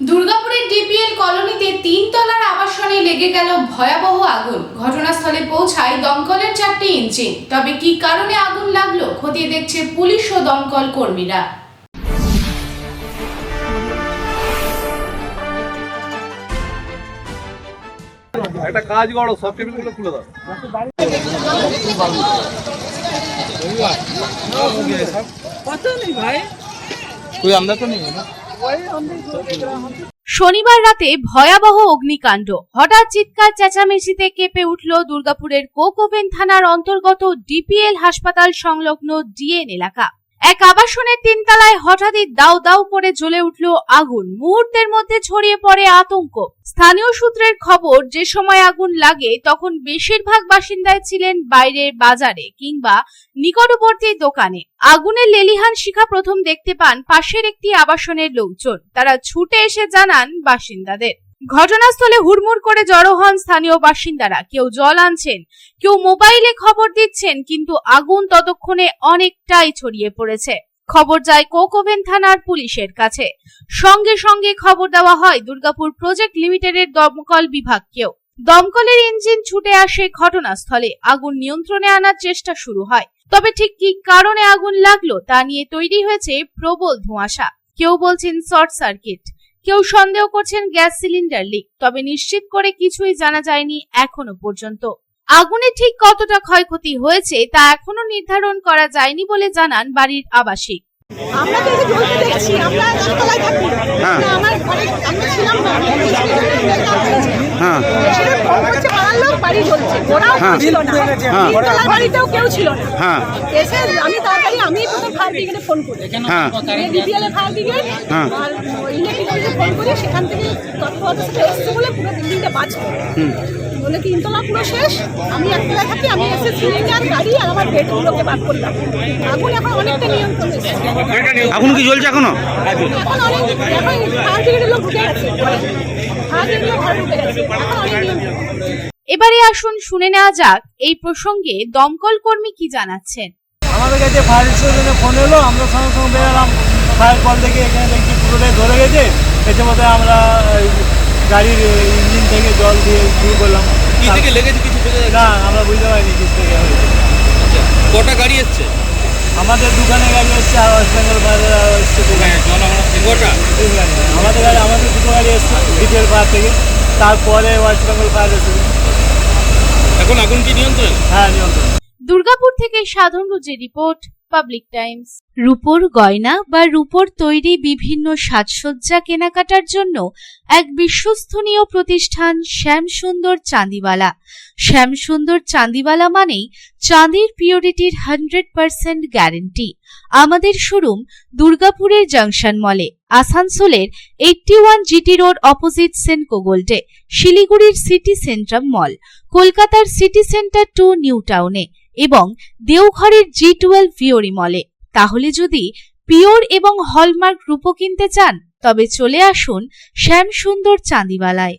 দুর্গাপুরের ডিপিএল কলোনিতে তিন তলার আবাসনে লেগে গেল ভয়াবহ আগুন। ঘটনাস্থলে পৌঁছায় দমকলের চারটি ইঞ্জিন তবে কি কারণে আগুন লাগল খতিয়ে দেখছে পুলিশ ও দমকল কর্মীরা। একটা কাজ করো সব টেবিলগুলো খুলে দাও। কত নেই ভাই? তুই আমরা তো নেই না? শনিবার রাতে ভয়াবহ অগ্নিকাণ্ড। হঠাৎ চিৎকার চেঁচামেচিতে কেঁপে উঠল দুর্গাপুরের কোকোভেন থানার অন্তর্গত ডিপিএল হাসপাতাল সংলগ্ন ডিএন এলাকা। এক আবাসনের তিনতলায় হঠাৎই দাউ দাউ করে জ্বলে উঠল আগুন। মুহূর্তের মধ্যে ছড়িয়ে পড়ে আতঙ্ক। স্থানীয় সূত্রের খবর, যে সময় আগুন লাগে, তখন বেশিরভাগ বাসিন্দায় ছিলেন বাইরের বাজারে কিংবা নিকটবর্তী দোকানে। আগুনের লেলিহান শিখা প্রথম দেখতে পান পাশের একটি আবাসনের লোকজন। তারা ছুটে এসে জানান বাসিন্দাদের। ঘটনাস্থলে হুড়মুড় করে জড়ো হন স্থানীয় বাসিন্দারা। কেউ জল আনছেন, কেউ মোবাইলে খবর দিচ্ছেন, কিন্তু আগুন ততক্ষণে অনেকটাই ছড়িয়ে পড়েছে। খবর যায় কোকোভেন থানার পুলিশের কাছে। সঙ্গে সঙ্গে খবর দেওয়া হয় দুর্গাপুর প্রজেক্ট লিমিটেডের দমকল বিভাগকেও। দমকলের ইঞ্জিন ছুটে আসে ঘটনাস্থলে। আগুন নিয়ন্ত্রণে আনার চেষ্টা শুরু হয়। তবে ঠিক কি কারণে আগুন লাগল তা নিয়ে তৈরি হয়েছে প্রবল ধোঁয়াশা। কেউ বলছেন শর্ট সার্কিট। কেউ সন্দেহ করছেন গ্যাস সিলিন্ডার লিক তবে নিশ্চিত করে কিছুই জানা যায়নি এখনও পর্যন্ত। আগুনে ঠিক কতটা ক্ষয়ক্ষতি হয়েছে তা এখনও নির্ধারণ করা যায়নি বলে জানান বাড়ির আবাসিক। আমরা তো জ্বলতে দেখছি আমরা একতলায় থাকি। হ্যাঁ। আমার ঘরে আমরা ছিলাম না আমি হ্যাঁ। সেটা ফোন করছে পাড়ার লোক বাড়ি জ্বলছে ওরাও হ্যাঁ। ছিল না। হ্যাঁ। বাড়িতেও কেউ ছিল না। হ্যাঁ। এসে আমি তাড়াতাড়ি আমি প্রথম ফায়ার ব্রিগেডে ফোন করি। হ্যাঁ। বিপিএল এ ফায়ার ব্রিগেড হ্যাঁ। আর ইলেকট্রিক অফিসে ফোন করি সেখান থেকে তৎপরতার সাথে এসছে বলে পুরো বিল্ডিংটা বাঁচবে বলে তিনতলা পুরো শেষ? আমি থাকি আমি এসে সিলিন্ডার গাড়ি আর আমার বেডগুলোকে বার করলাম। আগুন এখন অনেকটা নিয়ন্ত্রণ আগুন কি জ্বলছে এখনও? এখন অনেক এখন ফায়ার ব্রিগেডের লোক ঢুকে গেছে। ফায়ার ব্রিগেডের ঘরে ঢুকে গেছে। এখন অনেক নিয়ন্ত্রণ। এবারে আসুন শুনে নেওয়া যাক এই প্রসঙ্গে দমকল কর্মী কি জানাচ্ছেন? আমাদের কাছে ফায়ার স্টেশনে ফোন এলো আমরা সঙ্গে সঙ্গে বেরোলাম। ফায়ার কল থেকে এখানে দেখছি পুরোটাই ধরে গেছে। এসে মধ্যে আমরা গাড়ির ইঞ্জিন থেকে জল দিয়ে শুরু করলাম। কি থেকে লেগেছে কিছু না আমরা বুঝতে পারিনি কিস থেকে হয়েছে। আচ্ছা কটা গাড়ি এসছে? আমাদের দোকানে গাড়ি এসছে আর ওয়েস্ট বেঙ্গল এসছে জল আমরা কটা তিন আমাদের গাড়ি আমাদের দুটো গাড়ি এসছে ডিপিএল ফায়ার থেকে। তারপরে ওয়েস্ট বেঙ্গল ফায়ার এসেছে। এখন আগুন কি নিয়ন্ত্রণ? হ্যাঁ নিয়ন্ত্রণ। দুর্গাপুর থেকে সাধন রুজের রিপোর্ট পাবলিক টাইমস রূপোর গয়না বা রূপোর তৈরি বিভিন্ন সাজসজ্জা কেনাকাটার জন্য এক বিশ্বস্তনীয় প্রতিষ্ঠান শ্যামসুন্দর চাঁদিওয়ালা। শ্যামসুন্দর চাঁদিওয়ালা মানেই চাঁদির পিওরিটির হান্ড্রেড পার্সেন্ট গ্যারেন্টি আমাদের শোরুম দুর্গাপুরের জাংশন মলে, আসানসোলের eighty one GT road opposite Senco গোল্ডে শিলিগুড়ির সিটি সেন্ট্রাম মল কলকাতার সিটি সেন্টার টু নিউ টাউনে এবং দেওঘরের জি টুয়েলভ ভিওরি মলে তাহলে যদি পিওর এবং হলমার্ক রূপো কিনতে চান, তবে চলে আসুন শ্যামসুন্দর চাঁদিওয়ালায়